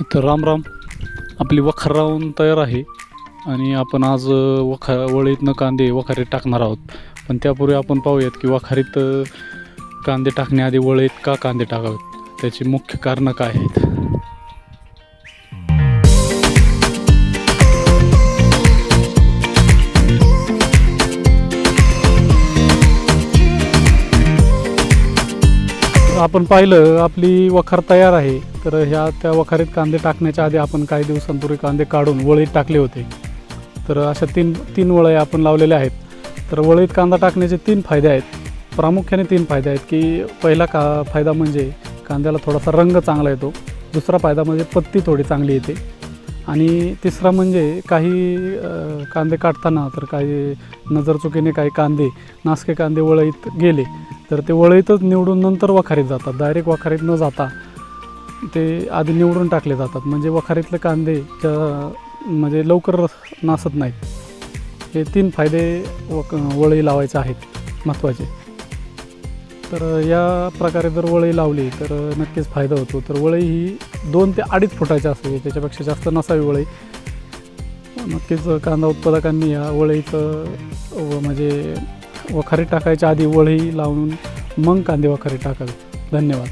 तर राम राम. आपली वखार राहून तयार आहे. आणि आपण आज वखा वळीतनं कांदे वखारीत टाकणार आहोत. पण त्यापूर्वी आपण पाहूयात की वखारीत कांदे टाकण्याआधी वळीत का कांदे टाकावेत? त्याची मुख्य कारणं काय आहेत? आपण पाहिलं आपली वखार तयार आहे. तर ह्या त्या वखारीत कांदे टाकण्याच्या आधी आपण काही दिवसांपूर्वी कांदे काढून वळीत टाकले होते. तर अशा तीन तीन वळ्या आपण लावलेल्या आहेत. तर वळीत कांदा टाकण्याचे तीन फायदे आहेत. प्रामुख्याने तीन फायदे आहेत की पहिला का फायदा म्हणजे कांद्याला थोडासा रंग चांगला येतो. दुसरा फायदा म्हणजे पत्ती थोडी चांगली येते. आणि तिसरा म्हणजे काही कांदे काढताना तर काही नजरचुकीने काही कांदे नासके कांदे वळईत गेले. तर ते वळईतच निवडून नंतर वखारीत जातात. डायरेक्ट वखारीत न जाता ते आधी निवडून टाकले जातात. म्हणजे वखारीतले कांदे च्या म्हणजे लवकर नासत नाहीत. हे तीन फायदे वक वळई लावायचे आहेत महत्त्वाचे तर या प्रकारे जर वळी लावली तर नक्कीच फायदा होतो. तर वळी ही दोन ते अडीच फुटाची असावी. त्याच्यापेक्षा जास्त नसावी वळई नक्कीच कांदा उत्पादकांनी या वळीचं म्हणजे वखारी टाकायच्या आधी वळी लावून मग कांदे वखारी टाकावे. धन्यवाद.